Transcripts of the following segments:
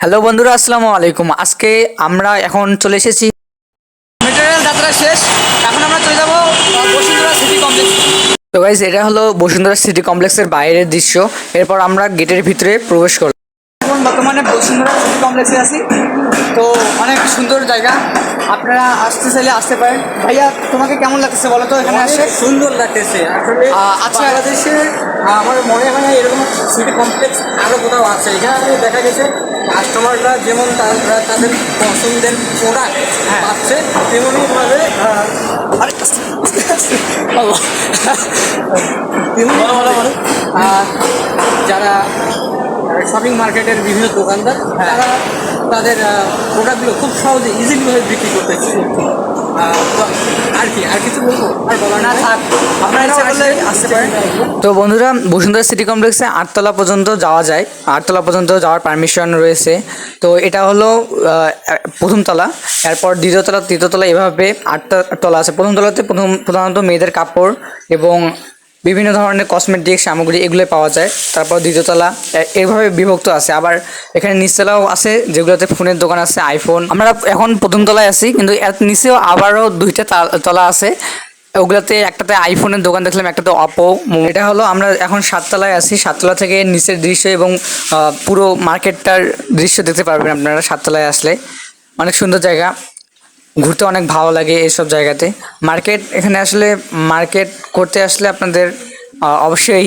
Hello বন্ধুরা, আসসালামু আলাইকুম। আজকে আমরা এখন চলে এসেছি। মেটেরিয়াল যাত্রা শেষ। এখন আমরা চলে যাব বসুন্ধরা সিটি কমপ্লেক্স তো গাইজ এটা হলো বসুন্ধরা সিটি কমপ্লেক্সের বাইরের দৃশ্য। এরপর আমরা গেটের ভিতরে প্রবেশ করলাম এখন বর্তমানে বসুন্ধরা সিটি কমপ্লেক্সে আছি। তো অনেক সুন্দর জায়গা। আপনারা আসতে চাইলে আসতে পারেন। ভাইয়া তোমাকে কেমন লাগতেছে বলো তো? এখানে আসে। সুন্দর লাগতেছে। আসলে আচ্ছা। বাংলাদেশে আমার মনে হয় না এরকম সিটি কমপ্লেক্স আরও কোথাও আছে। এখানে দেখা গেছে কাস্টমাররা যেমন তারা তাদের পছন্দের প্রোডাক্ট হ্যাঁ। পাচ্ছে তেমনইভাবে আহ, আরে, আল্লাহ। তেমনইভাবে যারা শপিং মার্কেটের বিভিন্ন দোকানদার হ্যাঁ। তারা তাদের প্রোডাক্টগুলো খুব সহজে ইজিলিভাবে বিক্রি করতে তো আর কি আর কিছু বলব? আর বলার না থাক। তো বন্ধুরা বসুন্ধরা সিটি কমপ্লেক্সে আটতলা পর্যন্ত যাওয়া যায়। আটতলা পর্যন্ত যাওয়ার পারমিশন রয়েছে। তো এটা হলো প্রথম তলা। এরপর দ্বিতীয়তলা তৃতীয়তলা এভাবে আটটা তলা আছে। প্রথম তলাতে প্রথম প্রধানত মেয়েদের কাপড় এবং বিভিন্ন ধরনের কসমেটিক সামগ্রী এগুলো পাওয়া যায়। তারপর দ্বিতীয়তলা এইভাবে বিভক্ত আছে। আবার এখানে নিচতলাও আছে, যেগুলোতে ফোনের দোকান আছে আইফোন আমরা এখন প্রথম তলায় আছি, কিন্তু নিচেও আবারও দুইটা তলা আছে। ওগুলাতে একটাতে আইফোনের দোকান দেখলাম, একটাতে অপো এটা হলো আমরা এখন সাততলায় আছি। সাততলা থেকে নিচের দৃশ্য এবং পুরো মার্কেটটার দৃশ্য দেখতে পারবেন আপনারা সাততলায় আসলে। অনেক সুন্দর জায়গা। ঘুরতে অনেক ভালো লাগে এইসব জায়গাতে। মার্কেট, এখানে আসলে মার্কেট করতে আসলে আপনাদের অবশ্যই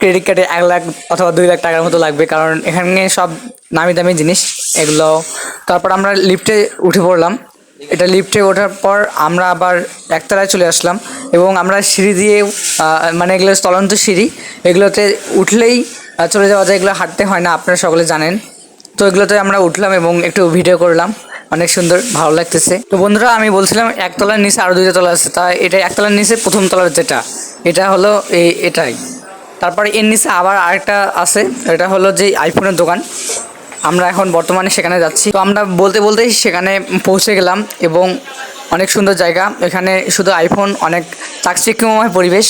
ক্রেডিট কার্ডে এক লাখ অথবা দুই লাখ টাকার মতো লাগবে, কারণ এখানে সব নামি দামি জিনিস এগুলো। তারপর আমরা লিফটে উঠে পড়লাম। এটা লিফটে ওঠার পর আমরা আবার একতলায় চলে আসলাম এবং আমরা সিঁড়ি দিয়ে মানে এগুলো চলন্ত সিঁড়ি, এগুলোতে উঠলেই চলে যাওয়া যায়, এগুলো হাঁটতে হয় না, আপনারা সকলে জানেন। তো এগুলোতে আমরা উঠলাম এবং একটু ভিডিও করলাম। অনেক সুন্দর, ভালো লাগতেছে। তো বন্ধুরা, আমি বলছিলাম একতলার নিচে আরও দুইটা তলা আছে। তা এটা একতলার নিচে প্রথম তলার যেটা, এটা হলো এই এটাই। তারপরে এর নিচে আবার আরেকটা আছে, এটা হলো যে আইফোনের দোকান। আমরা এখন বর্তমানে সেখানে যাচ্ছি। তো আমরা বলতে বলতেই সেখানে পৌঁছে গেলাম এবং অনেক সুন্দর জায়গা। এখানে শুধু আইফোন অনেক চাকচিক্যময় পরিবেশ,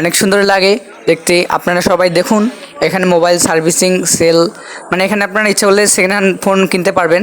অনেক সুন্দর লাগে দেখতে। আপনারা সবাই দেখুন, এখানে মোবাইল সার্ভিসিং সেল মানে এখানে আপনারা ইচ্ছে করলে সেকেন্ড হ্যান্ড ফোন কিনতে পারবেন।